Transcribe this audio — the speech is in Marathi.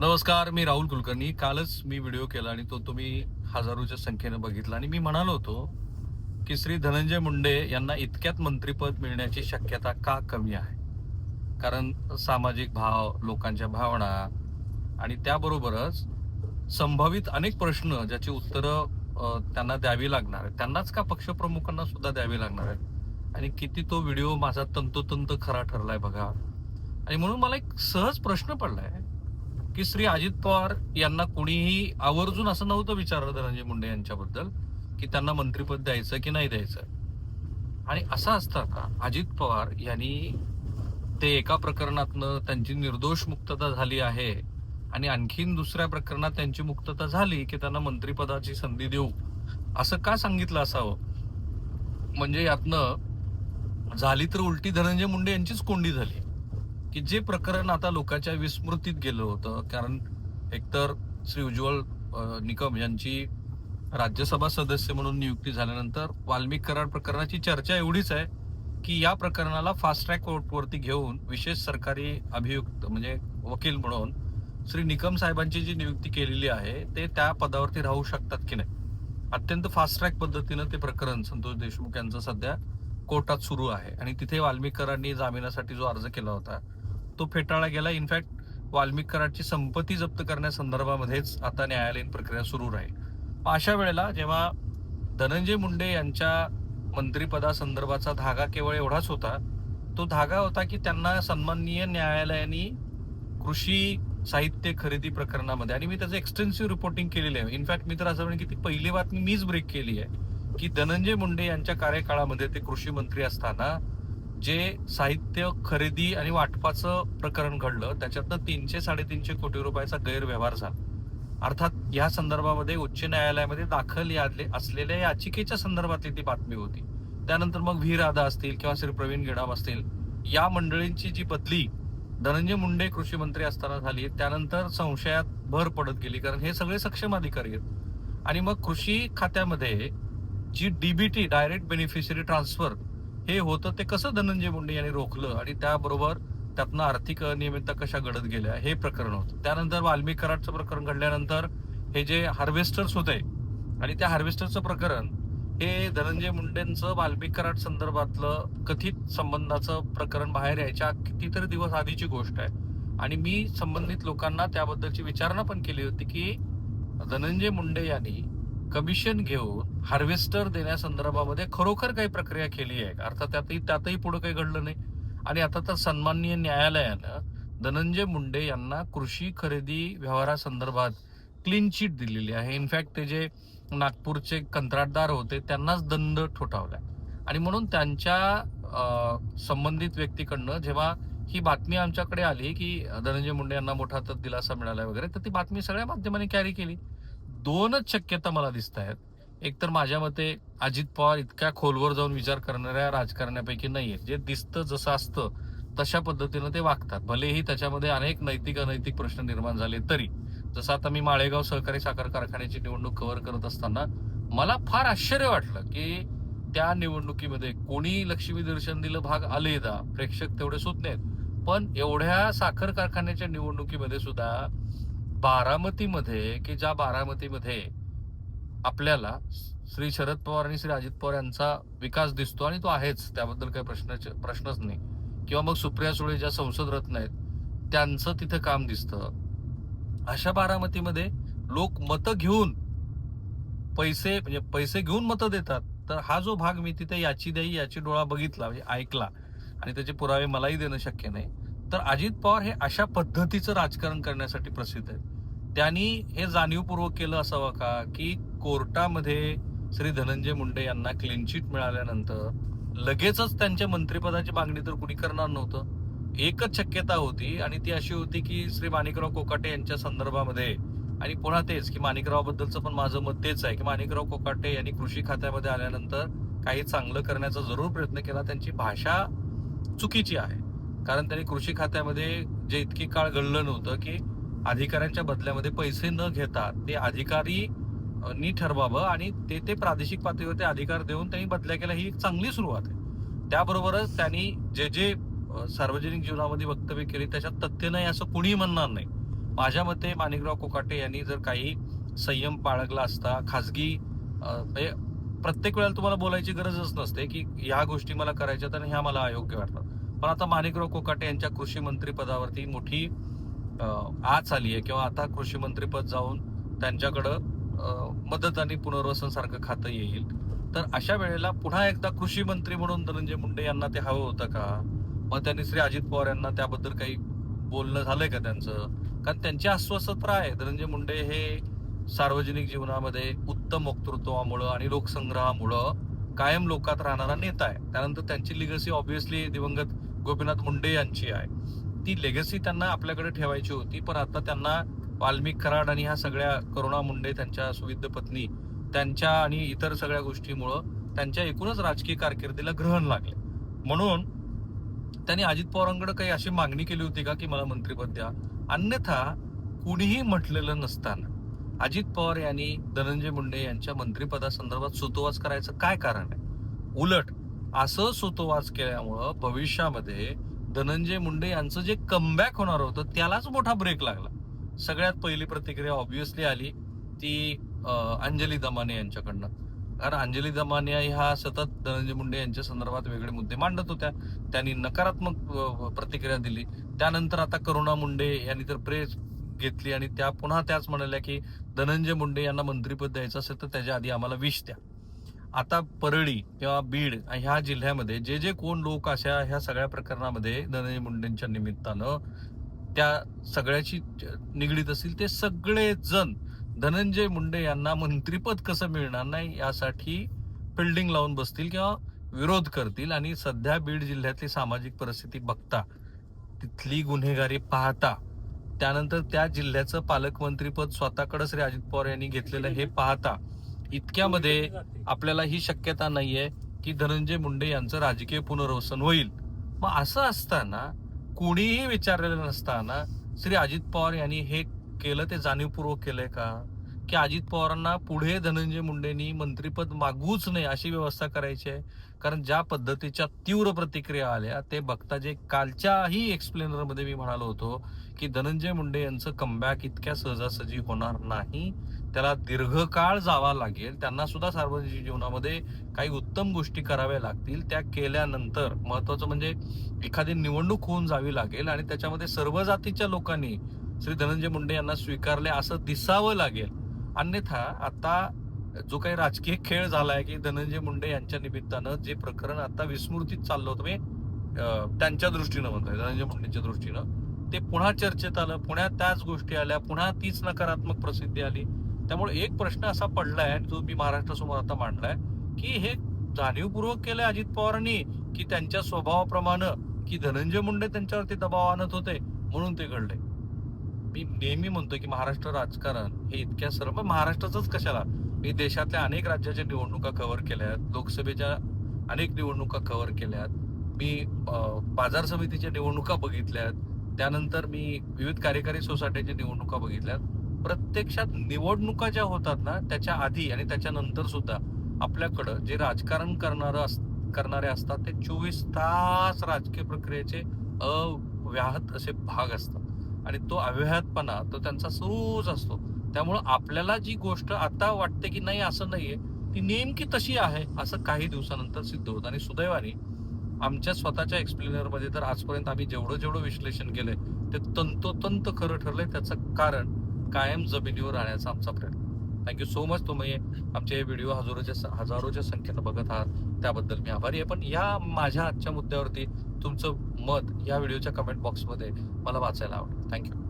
नमस्कार मी राहुल कुलकर्णी. कालच मी व्हिडिओ केला आणि तो तुम्ही हजारोच्या संख्येने बघितला. आणि मी म्हणालो होतो की श्री धनंजय मुंडे यांना इतक्यात मंत्रिपद मिळण्याची शक्यता का कमी आहे? कारण सामाजिक भाव लोकांच्या भावना आणि त्याबरोबरच संभावित अनेक प्रश्न ज्याची उत्तरं त्यांना द्यावी लागणार आहेत. त्यांनाच का पक्षप्रमुखांना सुद्धा द्यावी लागणार आहेत? आणि किती तो व्हिडिओ माझा तंतोतंत खरा ठरलाय बघा. आणि म्हणून मला एक सहज प्रश्न पडलाय की श्री अजित पवार यांना कोणीही आवर्जून असं नव्हतं विचारलं धनंजय मुंडे यांच्याबद्दल की त्यांना मंत्रिपद द्यायचं की नाही द्यायचं. आणि असं असतं का अजित पवार यांनी ते एका प्रकरणातनं त्यांची निर्दोष मुक्तता झाली आहे आणि आणखीन दुसऱ्या प्रकरणात त्यांची मुक्तता झाली की त्यांना मंत्रिपदाची संधी देऊ असं का सांगितलं असावं? म्हणजे यातनं झाली तर उलटी धनंजय मुंडे यांचीच कोंडी झाली. की जे प्रकरण आता लोकांच्या विस्मृतीत गेलं होतं कारण एकतर श्री उज्ज्वल निकम यांची राज्यसभा सदस्य म्हणून नियुक्ती झाल्यानंतर वाल्मिक करार प्रकरणाची चर्चा एवढीच आहे की या प्रकरणाला फास्ट ट्रॅक कोर्टवरती घेऊन विशेष सरकारी अभियुक्त म्हणजे वकील म्हणून श्री निकम साहेबांची जी नियुक्ती केलेली आहे ते त्या पदावरती राहू शकतात की नाही? अत्यंत फास्ट ट्रॅक पद्धतीनं ते प्रकरण संतोष देशमुख यांचं सध्या कोर्टात सुरू आहे. आणि तिथे वाल्मिकरांनी जामिनासाठी जो अर्ज केला होता तो फेटाळला गेला. इनफॅक्ट वाल्मिकराची संपत्ती जप्त करण्यासंदर्भामध्येच आता न्यायालयीन प्रक्रिया सुरू राहील. अशा वेळेला जेव्हा धनंजय मुंडे यांच्या मंत्रिपदासंदर्भाचा धागा केवळ एवढाच होता तो धागा होता की त्यांना सन्माननीय न्यायालयाने कृषी साहित्य खरेदी प्रकरणामध्ये आणि मी त्याचं एक्सटेन्सिव्ह रिपोर्टिंग केलेली आहे. इनफॅक्ट मी तर असं म्हणेन की ती पहिली बातमी मीच ब्रेक केली आहे की धनंजय मुंडे यांच्या कार्यकाळामध्ये ते कृषी मंत्री असताना जे साहित्य खरेदी आणि वाटपाचं प्रकरण घडलं त्याच्यातनं तीनशे साडेतीनशे कोटी रुपयाचा गैरव्यवहार झाला. अर्थात या संदर्भामध्ये उच्च न्यायालयामध्ये दाखल यादले असलेल्या याचिकेच्या संदर्भातली ती बातमी होती. त्यानंतर मग व्ही राधा असतील किंवा श्री प्रवीण गेडाम असतील या मंडळींची जी बदली धनंजय मुंडे कृषी मंत्री असताना झाली त्यानंतर संशयात भर पडत गेली कारण हे सगळे सक्षम अधिकारी आहेत. आणि मग कृषी खात्यामध्ये जी डीबीटी डायरेक्ट बेनिफिशरी ट्रान्सफर हे होतं ते कसं धनंजय मुंडे यांनी रोखलं आणि त्याबरोबर त्यातनं आर्थिक अनियमितता कशा घडत गेल्या हे प्रकरण होतं. त्यानंतर वाल्मिक कराडचं प्रकरण घडल्यानंतर हे जे हार्वेस्टर्स होते आणि त्या हार्वेस्टरचं प्रकरण हे धनंजय मुंडेंचं वाल्मिक कराड संदर्भातलं कथित संबंधाचं प्रकरण बाहेर यायच्या कितीतरी दिवस आधीची गोष्ट आहे. आणि मी संबंधित लोकांना त्याबद्दलची विचारणा पण केली होती की धनंजय मुंडे यांनी कमिशन घेऊन हार्वेस्टर देण्यासंदर्भामध्ये खरोखर काही प्रक्रिया केली आहे. का? अर्थात त्यातही त्यातही पुढे काही घडलं नाही. आणि आता तर सन्माननीय न्यायालयानं धनंजय मुंडे यांना कृषी खरेदी व्यवहारासंदर्भात क्लीन चिट दिलेली आहे. इनफॅक्ट ते जे नागपूरचे कंत्राटदार होते त्यांनाच दंड ठोठावला आणि म्हणून त्यांच्या संबंधित व्यक्तीकडनं जेव्हा ही बातमी आमच्याकडे आली की धनंजय मुंडे यांना मोठा तर दिलासा मिळाला वगैरे तर ती बातमी सगळ्या माध्यमांनी कॅरी केली. दोनच शक्यता मला दिसत आहेत एक तर माझ्या मते अजित पवार इतक्या खोलवर जाऊन विचार करणाऱ्या राजकारण्यापैकी नाहीये जे दिसतं जसं असतं तशा पद्धतीनं ते वागतात. भलेही त्याच्यामध्ये अनेक नैतिक अनैतिक प्रश्न निर्माण झाले तरी. जसं आता मी माळेगाव सहकारी साखर कारखान्याची निवडणूक कव्हर करत असताना मला फार आश्चर्य वाटलं की त्या निवडणुकीमध्ये कोणी लक्ष्मी दर्शन दिलं भाग आलेदा प्रेक्षक तेवढे सुज्ञ नाहीत पण एवढ्या साखर कारखान्याच्या निवडणुकीमध्ये सुद्धा बारामतीमध्ये की ज्या बारामतीमध्ये आपल्याला श्री शरद पवार आणि श्री अजित पवार यांचा विकास दिसतो आणि तो आहेच त्याबद्दल काही प्रश्न प्रश्नच नाही. किंवा मग सुप्रिया सुळे ज्या संसद रत्न आहेत त्यांचं तिथं काम दिसतं. अशा बारामतीमध्ये लोक मतं घेऊन पैसे म्हणजे पैसे घेऊन मतं देतात. तर हा जो भाग मी तिथे याची द्याई याची डोळा बघितला म्हणजे ऐकला. आणि त्याचे पुरावे मलाही देणं शक्य नाही. तर अजित पवार हे अशा पद्धतीचं राजकारण करण्यासाठी प्रसिद्ध आहेत. त्यांनी हे जाणीवपूर्वक केलं असावं का? की कोर्टामध्ये श्री धनंजय मुंडे यांना क्लीन चिट मिळाल्यानंतर लगेचच त्यांच्या मंत्रिपदाची मागणी तर कुणी करणार नव्हतं. एकच शक्यता होती आणि ती अशी होती की श्री माणिकराव कोकाटे यांच्या संदर्भामध्ये आणि पुन्हा तेच की माणिकरावबद्दलचं पण माझं मत तेच आहे की माणिकराव कोकाटे यांनी कृषी खात्यामध्ये आल्यानंतर काही चांगलं करण्याचा जरूर प्रयत्न केला. त्यांची भाषा चुकीची आहे. कारण त्यांनी कृषी खात्यामध्ये जे इतकी काळ घडलं नव्हतं की अधिकाऱ्यांच्या बदल्यामध्ये पैसे न घेता ते अधिकारी नी ठरवावं आणि ते ते प्रादेशिक पातळीवर ते अधिकार देऊन त्यांनी बदल्या केल्या. ही एक चांगली सुरुवात आहे. त्याबरोबरच त्यांनी जे जे सार्वजनिक जीवनामध्ये वक्तव्य केली त्याच्यात तथ्य नाही असं कुणीही म्हणणार नाही. माझ्या मते माणिकराव कोकाटे यांनी जर काही संयम बाळगला असता खाजगी म्हणजे प्रत्येक वेळेला तुम्हाला बोलायची गरजच नसते की ह्या गोष्टी मला करायच्या आणि ह्या मला अयोग्य वाटतात. पण आता माणिकराव कोकाटे यांच्या कृषी मंत्री पदावरती मोठी आज आली आहे किंवा आता कृषी मंत्रीपद जाऊन त्यांच्याकडं मदत आणि पुनर्वसन सारखं खातं येईल. तर अशा वेळेला पुन्हा एकदा कृषी मंत्री म्हणून धनंजय मुंडे यांना ते हवं होतं का? मग त्यांनी श्री अजित पवार यांना त्याबद्दल काही बोलणं झालंय का त्यांचं? कारण त्यांची अस्वस्थता आहे. धनंजय मुंडे हे सार्वजनिक जीवनामध्ये उत्तम वक्तृत्वामुळं आणि लोकसंग्रहामुळं कायम लोकात राहणारा नेता आहे. त्यानंतर त्यांची लिगसी ऑब्विसली दिवंगत गोपीनाथ मुंडे यांची आहे. ती लेगसी त्यांना आपल्याकडे ठेवायची होती. पण आता त्यांना वाल्मिक कराड आणि ह्या सगळ्या करुणा मुंडे त्यांच्या सुविध पत्नी त्यांच्या आणि इतर सगळ्या गोष्टीमुळं त्यांच्या एकूणच राजकीय कारकिर्दीला ग्रहण लागले. म्हणून त्यांनी अजित पवारांकडे काही अशी मागणी केली होती का की मला मंत्रिपद द्या? अन्यथा कुणीही म्हटलेलं नसताना अजित पवार यांनी धनंजय मुंडे यांच्या मंत्रिपदासंदर्भात सुतोवाच करायचं काय कारण आहे? उलट असं सुतोवाच केल्यामुळं भविष्यामध्ये धनंजय मुंडे यांचं जे कमबॅक होणार होतं त्यालाच मोठा ब्रेक लागला. सगळ्यात पहिली प्रतिक्रिया ऑब्विसली आली ती अंजली दमाने यांच्याकडनं. कारण अंजली दमाने ह्या सतत धनंजय मुंडे यांच्या संदर्भात वेगळे मुद्दे मांडत होत्या. त्यांनी नकारात्मक प्रतिक्रिया दिली. त्यानंतर आता करुणा मुंडे यांनी तर प्रेस घेतली आणि त्या पुन्हा त्याच म्हणाल्या की धनंजय मुंडे यांना मंत्रीपद द्यायचं असेल तर त्याच्या आधी आम्हाला विष द्या. आता परळी किंवा बीड ह्या जिल्ह्यामध्ये जे जे कोण लोक अशा ह्या सगळ्या प्रकरणामध्ये धनंजय मुंडेंच्या निमित्तानं त्या सगळ्याची निगडीत असतील ते सगळे जण धनंजय मुंडे यांना मंत्रीपद कसं मिळणार नाही यासाठी फिल्डिंग लावून बसतील किंवा विरोध करतील आणि सध्या बीड जिल्ह्यातली सामाजिक परिस्थिती बघता तिथली गुन्हेगारी पाहता त्यानंतर त्या जिल्ह्याचं पालकमंत्रीपद स्वतःकडे श्री अजित पवार यांनी घेतलेलं हे पाहता इतक्यामध्ये आपल्याला ही शक्यता नाहीये की धनंजय मुंडे यांचं राजकीय पुनर्वसन होईल. मग असं असताना कुणीही विचारलेलं नसताना श्री अजित पवार यांनी हे केलं ते जाणीवपूर्वक केलंय का? की अजित पवारांना पुढे धनंजय मुंडेंनी मंत्रीपद मागूच नये अशी व्यवस्था करायची आहे. कारण ज्या पद्धतीच्या तीव्र प्रतिक्रिया आल्या ते बघता जे कालच्याही एक्सप्लेनरमध्ये मी म्हणालो होतो की धनंजय मुंडे यांचं कमबॅक इतक्या सहजासहजी होणार नाही. त्याला दीर्घकाळ जावा लागेल. त्यांना सुद्धा सार्वजनिक जीवनामध्ये काही उत्तम गोष्टी कराव्या लागतील. त्या केल्यानंतर महत्वाचं म्हणजे एखादी निवडणूक होऊन जावी लागेल आणि त्याच्यामध्ये सर्व जातीच्या लोकांनी श्री धनंजय मुंडे यांना स्वीकारले असं दिसावं लागेल. अन्यथा आता जो काही राजकीय खेळ झालाय की धनंजय मुंडे यांच्या निमित्तानं जे प्रकरण आता विस्मृतीत चाललं होतं म्हणजे, मी त्यांच्या दृष्टीनं म्हणतोय धनंजय मुंडेंच्या दृष्टीनं ते पुन्हा चर्चेत आलं पुन्हा त्याच गोष्टी आल्या पुन्हा तीच नकारात्मक प्रसिद्धी आली. त्यामुळे एक प्रश्न असा पडलाय आणि तो मी महाराष्ट्रासमोर आता मांडलाय की हे जाणीवपूर्वक केलंय अजित पवारांनी की त्यांच्या स्वभावाप्रमाणे की धनंजय मुंडे त्यांच्यावरती दबाव आणत होते म्हणून ते घडले मी नेहमी म्हणतो की महाराष्ट्र राजकारण हे इतक्या सर्व महाराष्ट्राचंच कशाला? मी देशातल्या अनेक राज्याच्या निवडणुका कव्हर केल्यात लोकसभेच्या अनेक निवडणुका कव्हर केल्यात मी बाजार समितीच्या निवडणुका बघितल्यात त्यानंतर मी विविध कार्यकारी सोसायटीच्या निवडणुका बघितल्यात प्रत्यक्षात निवडणुका ज्या होतात ना त्याच्या आधी आणि त्याच्यानंतर सुद्धा आपल्याकडं जे राजकारण करणारं अस- करणारे असतात ते चोवीस तास राजकीय प्रक्रियेचे अव्याहत असे भाग असतात. आणि तो अव्याहतपणा तो त्यांचा सूज असतो. त्यामुळं आपल्याला जी गोष्ट आता वाटते की नाही असं नाहीये ती नेमकी तशी आहे असं काही दिवसानंतर सिद्ध होतं. आणि सुदैवाने आमच्या स्वतःच्या एक्सप्लेनरमध्ये तर आजपर्यंत आम्ही जेवढं जेवढं विश्लेषण केलंय ते तंतोतंत खरं ठरलंय. त्याचं कारण कायम जमिनीवर राहण्याचा आमचा प्रयत्न. थँक्यू सो मच तुम्ही आमचे व्हिडिओ हजारोच्या हजारोच्या संख्येनं बघत आहात. त्याबद्दल मी आभारी आहे. पण या माझ्या आजच्या मुद्द्यावरती तुमचं मत या व्हिडिओच्या कमेंट बॉक्समध्ये मला वाचायला आवडेल. थँक्यू